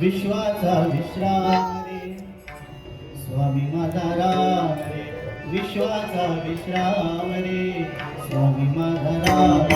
विश्वाचा विश्रामे स्वामी माझा राम विश्वाचा विश्राम रे स्वामी माझा राम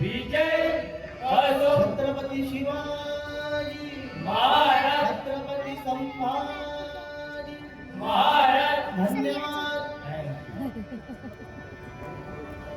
BK